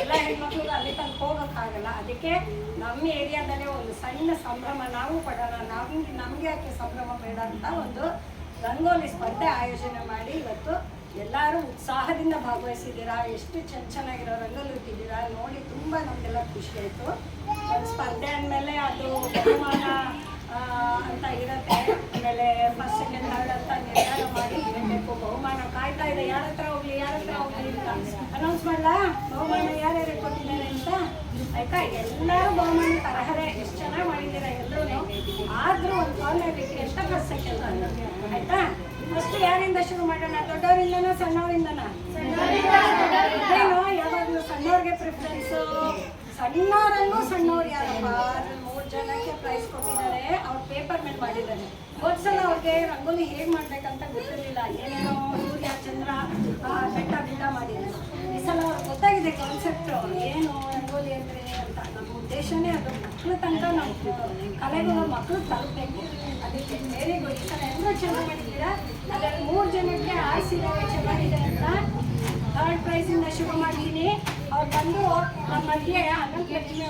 ಎಲ್ಲ ತನಕ ಹೋಗೋಕ್ಕಾಗಲ್ಲ ಅದಕ್ಕೆ ನಮ್ಮ ಏರಿಯಾದಲ್ಲೇ ಒಂದು ಸಣ್ಣ ಸಂಭ್ರಮ ನಾವು ಪಡೋಣ ನಮ್ಗೆ ನಮಗೆ ಯಾಕೆ ಸಂಭ್ರಮ ಬೇಡ ಅಂತ ಒಂದು ರಂಗೋಲಿ ಸ್ಪರ್ಧೆ ಆಯೋಜನೆ ಮಾಡಿ ಇವತ್ತು ಎಲ್ಲರೂ ಉತ್ಸಾಹದಿಂದ ಭಾಗವಹಿಸಿದ್ದೀರಾ ಎಷ್ಟು ಚೆನ್ನ ಚೆನ್ನಾಗಿರೋ ರಂಗೋಲಿ ಇಟ್ಟಿದ್ದೀರಾ ನೋಡಿ ತುಂಬ ನಮಗೆಲ್ಲ ಖುಷಿ ಆಯಿತು ಸ್ಪರ್ಧೆ ಅಂದಮೇಲೆ ಅದು ಬಹುಮಾನ ಅಂತ ಇರುತ್ತೆ. ಆಮೇಲೆ ಫಸ್ಟ್ ಸೆಕೆಂಡ್ ಥರ್ಡ್ ಅಂತ ನಿರ್ಧಾರ ಮಾಡಿ ಇರಬೇಕು. ಬಹುಮಾನ ಕಾಯ್ತಾ ಇದೆ. ಯಾರ ಹತ್ರ ಹೋಗ್ಲಿ ಯಾರ ಹತ್ರ ಹೋಗ್ಲಿ ಅಂತ ಅನೌನ್ಸ್ ಮಾಡಲಾ? ಬಹುಮಾನ ಯಾರ್ಯಾರು ಕೊಟ್ಟಿದ್ದಾರೆ ಅಂತ? ಆಯ್ತಾ? ಎಲ್ಲರೂ ಬಹುಮಾನ ತರಹರೆ ಎಷ್ಟು ಚೆನ್ನಾಗಿ ಮಾಡಿದ್ದೀರಾ ಎಲ್ಲರೂ ಆದರೂ ಒಂದು ಫಾರ್ಮ್ಯಾಲಿಟಿ ಎಷ್ಟು ಫಸ್ಟ್ ಸೆಕೆಂಡ್ ಆಯ್ತಾ? ಫಸ್ಟ್ ಯಾರಿಂದ ಶುರು ಮಾಡೋಣ? ದೊಡ್ಡವರಿಂದನಾ ಸಣ್ಣವರಿಂದನಾ? ಏನು? ಯಾವಾಗಲೂ ಸಣ್ಣವ್ರಿಗೆ ಪ್ರಿಫರೆನ್ಸು ಸಣ್ಣವರಲ್ಲೂ ಸಣ್ಣವ್ರು ಯಾರಪ್ಪ? ಅದ್ರಲ್ಲಿ ಮೂರು ಜನಕ್ಕೆ ಪ್ರೈಸ್ ಕೊಟ್ಟಿದ್ದಾರೆ. ಅವ್ರು ಪೇಪರ್ ಮೇಲೆ ಮಾಡಿದ್ದಾರೆ. ಹೋದ್ಸಲ ಅವ್ರಿಗೆ ರಂಗೋಲಿ ಹೇಗೆ ಮಾಡ್ಬೇಕಂತ ಗೊತ್ತಿರಲಿಲ್ಲ. ಏನೇನೋ ಸೂರ್ಯ, ಚಂದ್ರ ಬೆಟ್ಟ ಬಿಟ್ಟ ಮಾಡಿದ್ರು. ಈ ಸಲ ಅವ್ರಿಗೆ ಗೊತ್ತಾಗಿದೆ ಕಾನ್ಸೆಪ್ಟ್ ಏನು ರಂಗೋಲಿ ಅಂದ್ರೆ ಅಂತ. ನಮ್ಮ ಉದ್ದೇಶನೇ ಅದು. ಮಕ್ಳ ತನಕ ನಾವು ಕಲೆಗಳು ಮಕ್ಕಳು ತಲುಪಬೇಕು. ಅದಕ್ಕೆ ಬೇರೆ ಈ ಸಲ ಎಲ್ಲರೂ ಚೆನ್ನಾಗಿ ಮಾಡಿದ್ದೀರಾ ಅದರಲ್ಲಿ ಮೂರು ಜನಕ್ಕೆ ಆರಿಸಿದ್ದಾರೆ ಚೆನ್ನಾಗಿದೆ ಅಂತ. ಥರ್ಡ್ ಪ್ರೈಸಿಂದ ಶುರು ಮಾಡ್ತೀನಿ. ಅವ್ರು ಬಂದು ನಮ್ಮ ಮಧ್ಯೆ ಅನಂತ ಲಕ್ಷ್ಮಿ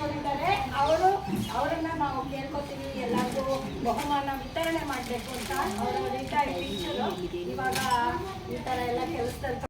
ಅವರು, ಅವರನ್ನ ನಾವು ಕೇಳ್ಕೊತೀವಿ, ಎಲ್ಲರಿಗೂ ಬಹುಮಾನ ವಿತರಣೆ ಮಾಡಬೇಕು ಅಂತ ಅವರು ರಿಟೈರ್ಡ್ ಟೀಚರು ಇವಾಗ ಈ ಥರ ಎಲ್ಲ ಕೆಲಸದಲ್ಲಿ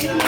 ಯಾರು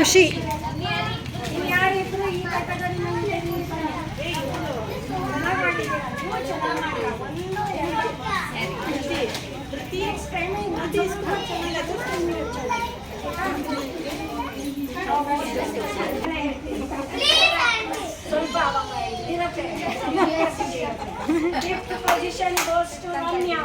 ಖುಷಿ Gift position goes to Ramya.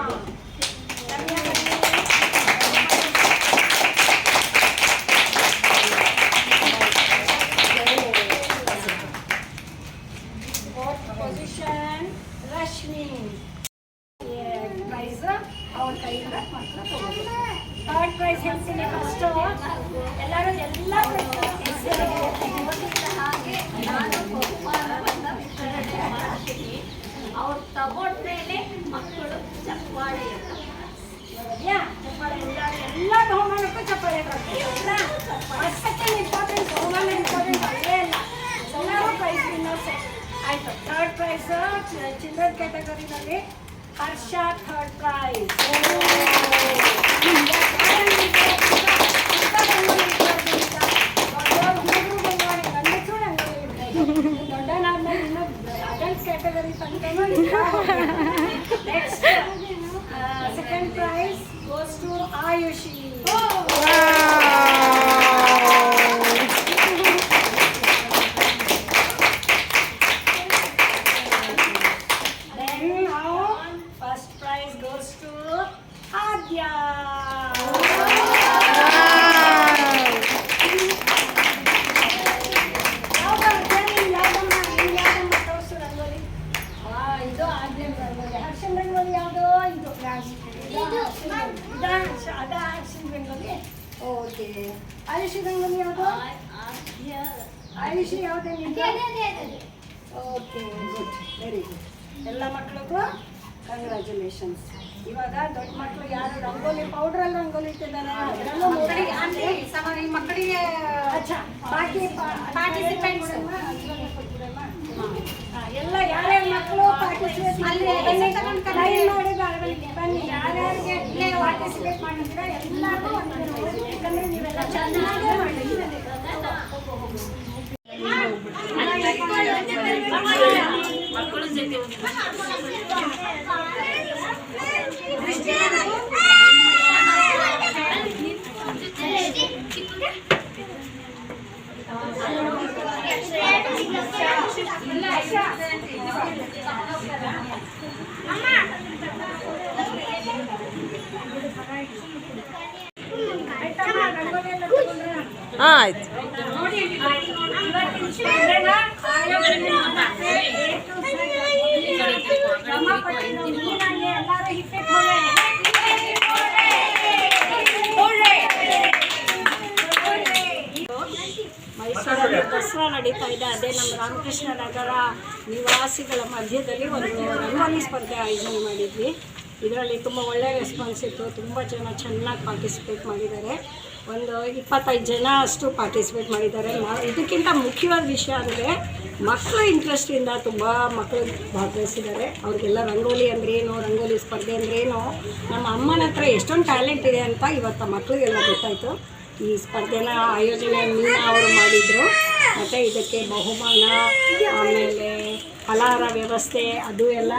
Second important ಬಹುಮಾನ ಇಂಪಾರ್ಟೆಂಟ್ ಅಲ್ಲೇ ಇಲ್ಲ ಎಲ್ಲರೂ ಪ್ರೈಸ್ ವಿನ್ನರ್ಸ್ ಆಯ್ತು ಥರ್ಡ್ ಪ್ರೈಸ್ ಚಿಲ್ಡ್ರನ್ ಕ್ಯಾಟಗರಿನಲ್ಲಿ ಹರ್ಷ ಥರ್ಡ್ ಪ್ರೈಸ್ ದೊಡ್ಡನಾದ್ಮೇಲೆ ಇನ್ನು ಅಡಲ್ಟ್ ಕ್ಯಾಟಗರಿ ತನಕ next second prize goes to Ayushi Then now first prize goes to Adya. ಯಾವ್ದು ಅದ್ಯ ನೀನ್ ಯಾವ್ದಮ್ಮ? ನೀನ್ ಯಾವ್ದಮ್ಮ ತೋರ್ಸು ರಂಗೋಲಿ? ಆ, ಇದು ಆದ್ಯಂ ರಂಗೋಲಿ. ಹರ್ಷನ್ ರಂಗೋಲಿ ಯಾವ್ದು? ಇದು. ಇದಾ ಹರ್ಷ- ಅದಾ ಹರ್ಷನ್ ರಂಗೋಲಿ? ಓಕೆ ಆಯುಷಿ ರಂಗೋಲಿ ಯಾವ್ದು? ಆಯುಷ್ ಯಾವ್ದು? Okay good. ವೆರಿ ಗುಡ್ ಎಲ್ಲ ಮಕ್ಳಿಗೂ ಕಂಗ್ರ್ಯಾಚುಲೇಷನ್ಸ್ ಇವಾಗ ದೊಡ್ಡ ಮಕ್ಕಳು ಯಾರು ರಂಗೋಲಿ ಪೌಡ್ರಲ್ಲಿ ರಂಗೋಲಿ ಇಟ್ಟಿದ್ದಾರೆ? ಅದರಲ್ಲೂ ಮಕ್ಕಳಿಗೆ ಬಾಕಿ ಪಾರ್ಟಿಸಿಪೆಂಟ್ಸ್ ಯಾರ್ಯಾರ ಮಕ್ಕಳು ಪಾರ್ಟಿಸಿಪೇಟ್ ಅಲ್ಲಿ ಬನ್ನಿ. ತಗೊಂಡ್ ಲೈನ್ ಮಾಡಿ ಬನ್ನಿ ಬನ್ನಿ. ಯಾರ್ಯಾರಿಗೆ ಪಾರ್ಟಿಸಿಪೇಟ್ ಮಾಡಿದ್ರೆ ಎಲ್ಲರಿಗೂ ಒಂದೊಂದು prize. ಯಾಕಂದ್ರೆ ನೀವೆಲ್ಲ ಚೆನ್ನಾಗಿ ಮಾಡಿದ್ದೀರಿ ಆಯ್ತಮ್ಮ 全部是皮的一身水 ಇದೆ. ಅದೇ ನಮ್ಮ ರಾಮಕೃಷ್ಣ ನಗರ ನಿವಾಸಿಗಳ ಮಧ್ಯದಲ್ಲಿ ಒಂದು ರಂಗೋಲಿ ಸ್ಪರ್ಧೆ ಆಯೋಜನೆ ಮಾಡಿದ್ವಿ. ಇದರಲ್ಲಿ ತುಂಬ ಒಳ್ಳೆಯ ರೆಸ್ಪಾನ್ಸ್ ಇತ್ತು. ತುಂಬ ಜನ ಚೆನ್ನಾಗಿ ಪಾರ್ಟಿಸಿಪೇಟ್ ಮಾಡಿದ್ದಾರೆ. ಒಂದು ಇಪ್ಪತ್ತೈದು ಜನ ಅಷ್ಟು ಪಾರ್ಟಿಸಿಪೇಟ್ ಮಾಡಿದ್ದಾರೆ. ಇದಕ್ಕಿಂತ ಮುಖ್ಯವಾದ ವಿಷಯ ಅಂದರೆ ಮಕ್ಕಳ ಇಂಟ್ರೆಸ್ಟಿಂದ ತುಂಬ ಮಕ್ಕಳು ಭಾಗವಹಿಸಿದ್ದಾರೆ. ಅವ್ರಿಗೆಲ್ಲ ರಂಗೋಲಿ ಅಂದ್ರೇನು ರಂಗೋಲಿ ಸ್ಪರ್ಧೆ ಅಂದ್ರೇನು ನಮ್ಮ ಅಮ್ಮನ ಹತ್ರ ಎಷ್ಟೊಂದು ಟ್ಯಾಲೆಂಟ್ ಇದೆ ಅಂತ ಇವತ್ತು ಮಕ್ಕಳಿಗೆಲ್ಲ ಗೊತ್ತಾಯಿತು. ಈ ಸ್ಪರ್ಧೆನ ಆಯೋಜನೆ ಮೀನಾ ಅವರು ಮಾಡಿದರು. ಮತ್ತು ಇದಕ್ಕೆ ಬಹುಮಾನ, ಆಮೇಲೆ ಫಲಾಹಾರ ವ್ಯವಸ್ಥೆ, ಅದು ಎಲ್ಲ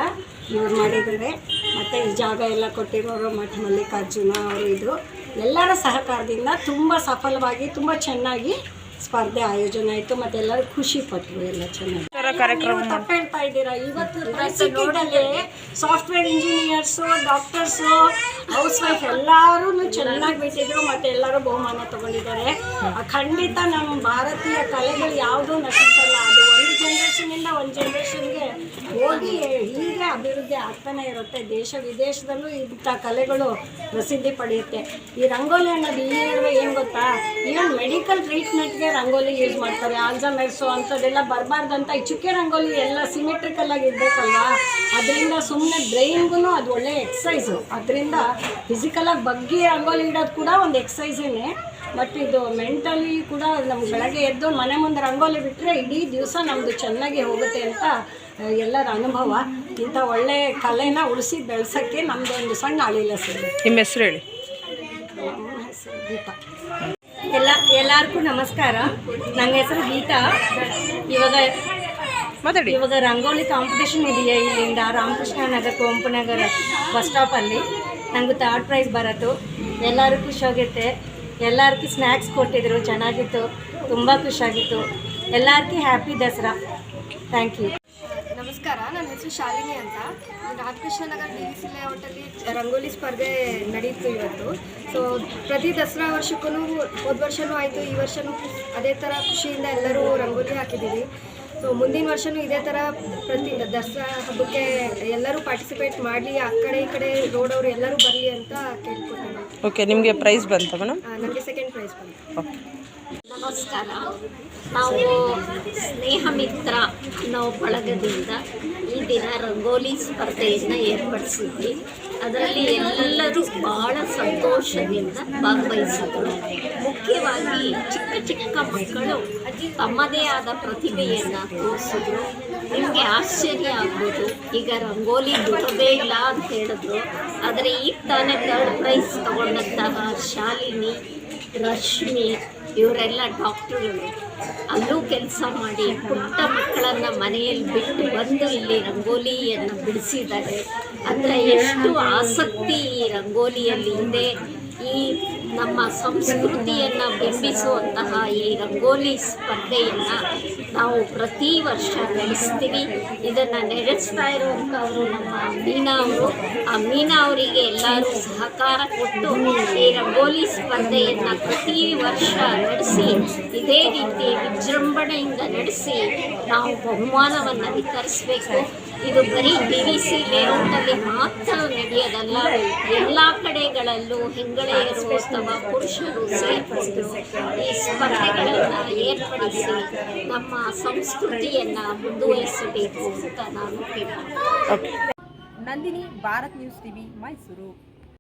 ಇವ್ರು ಮಾಡಿದ್ದಾರೆ. ಮತ್ತು ಈ ಜಾಗ ಎಲ್ಲ ಕೊಟ್ಟಿರೋರು ಮಠ ಮಲ್ಲಿಕಾರ್ಜುನ ಅವರು ಇದು. ಎಲ್ಲರ ಸಹಕಾರದಿಂದ ತುಂಬ ಸಫಲವಾಗಿ, ತುಂಬ ಚೆನ್ನಾಗಿ ಸ್ಪರ್ಧೆ ಆಯೋಜನೆ ಆಯ್ತು ಮತ್ತೆ ಎಲ್ಲರೂ ಖುಷಿ ಪಟ್ಟರು ಎಲ್ಲ ಚೆನ್ನಾಗಿ. ಕಾರ್ಯಕ್ರಮ ತಪ್ಪು ಹೇಳ್ತಾ ಇದ್ದೀರಾ? ಇವತ್ತು software engineers doctors house wife ಎಲ್ಲರೂ ಚೆನ್ನಾಗಿ ಬಿಟ್ಟಿದ್ರು ಮತ್ತೆ ಎಲ್ಲರೂ ಬಹುಮಾನ ತಗೊಂಡಿದ್ದಾರೆ. ಖಂಡಿತ ನಮ್ಮ ಭಾರತೀಯ ಕಲೆಗಳು ಯಾವುದೂ ನಶಿಸಲ್ಲ ಅದು ಒಂದು ಜನ್ರೇಷನಿಂದ ಒಂದು ಜನ್ರೇಷನ್ಗೆ ಹೋಗಿ ಹೀಗೆ ಅಭಿವೃದ್ಧಿ ಆಗ್ತಾನೆ ಇರುತ್ತೆ. ದೇಶ ವಿದೇಶದಲ್ಲೂ ಇಂಥ ಕಲೆಗಳು ಪ್ರಸಿದ್ಧಿ ಪಡೆಯುತ್ತೆ. ಈ ರಂಗೋಲಿ ಅನ್ನೋದು ಈ ಹೇಳುವ ಏನು ಗೊತ್ತಾ? ಈವನ್ ಮೆಡಿಕಲ್ ಟ್ರೀಟ್ಮೆಂಟ್ಗೆ ರಂಗೋಲಿ ಯೂಸ್ ಮಾಡ್ತಾರೆ. ಆಲ್ಝಮೈರ್ಸು ಅಂಥದ್ದೆಲ್ಲ ಬರಬಾರ್ದಂತ ಈ ಚುಕ್ಕೆ ರಂಗೋಲಿ ಎಲ್ಲ ಸಿಮೆಟ್ರಿಕಲ್ ಆಗಿ ಇರಬೇಕಲ್ವಾ? ಅದರಿಂದ ಸುಮ್ಮನೆ ಬ್ರೈನ್ಗೂ ಅದು ಒಳ್ಳೆ ಎಕ್ಸಸೈಸು ಅದರಿಂದ ಫಿಸಿಕಲಾಗಿ ಬಗ್ಗಿ ರಂಗೋಲಿ ಇಡೋದು ಕೂಡ ಒಂದು ಎಕ್ಸಸೈಸೇನೆ ಬಟ್ ಇದು ಮೆಂಟಲಿ ಕೂಡ ನಮ್ಗೆ ಬೆಳಗ್ಗೆ ಎದ್ದು ಮನೆ ಮುಂದೆ ರಂಗೋಲಿ ಬಿಟ್ಟರೆ ಇಡೀ ದಿವಸ ನಮ್ಮದು ಚೆನ್ನಾಗಿ ಹೋಗುತ್ತೆ ಅಂತ ಎಲ್ಲರ ಅನುಭವ. ಇಂಥ ಒಳ್ಳೆ ಕಲೆನ ಉಳಿಸಿ ಬೆಳೆಸೋಕ್ಕೆ ನಮ್ಮದು ಒಂದು ಸಣ್ಣ ಅಳಿಲ್ಲ ಸರ್. ನಿಮ್ಮ ಹೆಸರು ಹೇಳಿ. ನಮ್ಮ ಹೆಸರು ದೀಪ ಎಲ್ಲ ಎಲ್ಲರಿಗೂ ನಮಸ್ಕಾರ. ನನ್ನ ಹೆಸರು ಗೀತಾ. ಇವಾಗ ಮಾತಾಡಿ. ಇವಾಗ ರಂಗೋಲಿ ಕಾಂಪಿಟೇಷನ್ ಇದೆಯಾ ಇಲ್ಲಿಂದ? ರಾಮಕೃಷ್ಣ ನಗರ ಕುವಂಪುನಗರ ಬಸ್ ಸ್ಟಾಪಲ್ಲಿ ನನಗೂ ಥರ್ಡ್ ಪ್ರೈಸ್ ಬರೋದು ಎಲ್ಲರೂ ಖುಷಿಯಾಗುತ್ತೆ ಎಲ್ಲರಿಗೂ ಸ್ನ್ಯಾಕ್ಸ್ ಕೊಟ್ಟಿದ್ರು, ಚೆನ್ನಾಗಿತ್ತು, ತುಂಬ ಖುಷಿಯಾಗಿತ್ತು. ಎಲ್ಲರಿಗೂ ಹ್ಯಾಪಿ ದಸರಾ. ಥ್ಯಾಂಕ್ ಯು ನಮಸ್ಕಾರ, ನನ್ನ ಹೆಸರು ಶಾಲಿನಿ ಅಂತ. ರಾಧಕೃಷ್ಣ ನಗರ ಡಿ ಸಿ ಲೇಔಟಲ್ಲಿ ರಂಗೋಲಿ ಸ್ಪರ್ಧೆ ನಡೀತು ಇವತ್ತು. ಸೊ ಪ್ರತಿ ದಸರಾ ವರ್ಷಕ್ಕೂ ಹೋದ ವರ್ಷವೂ ಆಯಿತು, ಈ ವರ್ಷವೂ ಅದೇ ಥರ ಖುಷಿಯಿಂದ ಎಲ್ಲರೂ ರಂಗೋಲಿ ಹಾಕಿದ್ದೀವಿ. ಸೊ ಮುಂದಿನ ವರ್ಷವೂ ಇದೇ ಥರ ಪ್ರತಿ ದಸರಾ ಹಬ್ಬಕ್ಕೆ ಎಲ್ಲರೂ ಪಾರ್ಟಿಸಿಪೇಟ್ ಮಾಡಲಿ ಆ ಕಡೆ ಈ ಕಡೆ ರೋಡವರು ಎಲ್ಲರೂ ಬರಲಿ ಅಂತ ಕೇಳ್ಕೊತೀನಿ ಓಕೆ ನಿಮಗೆ ಪ್ರೈಸ್ ಬಂತ ಮೇಡಮ್? ನನಗೆ ಸೆಕೆಂಡ್ ಪ್ರೈಸ್ ಬಂತು. ಓಕೆ ನಮಸ್ಕಾರ. ನಾವು ಸ್ನೇಹ ಮಿತ್ರ ನಾವು ಬಳಗದಿಂದ ಈ ದಿನ ರಂಗೋಲಿ ಸ್ಪರ್ಧೆಯನ್ನು ಏರ್ಪಡಿಸಿದ್ವಿ. ಅದರಲ್ಲಿ ಎಲ್ಲರೂ ಬಹಳ ಸಂತೋಷದಿಂದ ಭಾಗವಹಿಸಿದ್ರು. ಮುಖ್ಯವಾಗಿ ಚಿಕ್ಕ ಮಕ್ಕಳು ತಮ್ಮದೇ ಆದ ಪ್ರತಿಭೆಯನ್ನು ತೋರಿಸಿದ್ರು. ನಿಮಗೆ ಆಶ್ಚರ್ಯ ಆಗ್ಬೋದು. ಈಗ ರಂಗೋಲಿ ಬಿಡೋದೇ ಇಲ್ಲ ಅಂತ ಹೇಳಿದ್ರು. ಆದರೆ ಈಗ ತಾನೇ ಥರ್ಡ್ ಪ್ರೈಸ್ ತಗೊಂಡಂತಹ ಶಾಲಿನಿ, ರಶ್ಮಿ ಇವರೆಲ್ಲ ಡಾಕ್ಟರ್ಗಳು. ಅಲ್ಲೂ ಕೆಲಸ ಮಾಡಿ ಪುಟ್ಟ ಮಕ್ಕಳನ್ನು ಮನೆಯಲ್ಲಿ ಬಿಟ್ಟು ಬಂದು ಇಲ್ಲಿ ರಂಗೋಲಿಯನ್ನು ಬಿಡಿಸಿದ್ದಾರೆ. ಅಂದರೆ ಎಷ್ಟು ಆಸಕ್ತಿ ಈ ರಂಗೋಲಿಯಲ್ಲಿ ಹಿಂದೆ ಈ ನಮ್ಮ ಸಂಸ್ಕೃತಿಯನ್ನು ಬಿಂಬಿಸುವಂತಹ ಈ ರಂಗೋಲಿ ಸ್ಪರ್ಧೆಯನ್ನು ನಾವು ಪ್ರತಿ ವರ್ಷ ನಡೆಸ್ತೀವಿ. ಇದನ್ನು ನಡೆಸ್ತಾ ಇರುವಂಥವರು ನಮ್ಮ ಮೀನಾ ಅವರು. ಆ ಮೀನಾ ಅವರಿಗೆ ಎಲ್ಲರೂ ಸಹಕಾರ ಕೊಟ್ಟು ಈ ರಂಗೋಲಿ ಸ್ಪರ್ಧೆಯನ್ನು ಪ್ರತಿ ವರ್ಷ ನಡೆಸಿ, ಇದೇ ರೀತಿ ವಿಜೃಂಭಣೆಯಿಂದ ನಡೆಸಿ ನಾವು ಬಹುಮಾನವನ್ನು ವಿತರಿಸಬೇಕು. ಇದು ಬರೀ ಬಿ ವಿ ಸಿ ಲೇಔಟಲ್ಲಿ ಮಾತ್ರ ನಡೆಯೋದಲ್ಲ ಎಲ್ಲ ಕಡೆಗಳಲ್ಲೂ ಹೆಂಗಳೆಯರು ಅಥವಾ ಪುರುಷರು ಸೇರ್ಪಡಿಸಿದ್ರು ಈ ಸ್ಪರ್ಧೆಗಳನ್ನು ಏರ್ಪಡಿಸಿ ನಮ್ಮ ಸಂಸ್ಕೃತಿಯನ್ನು ಮುಂದುವರಿಸಬೇಕು ಅಂತ ನಾನು ಕೇಳ್ತೀನಿ. Okay Nandini Bharat news TV Mysuru.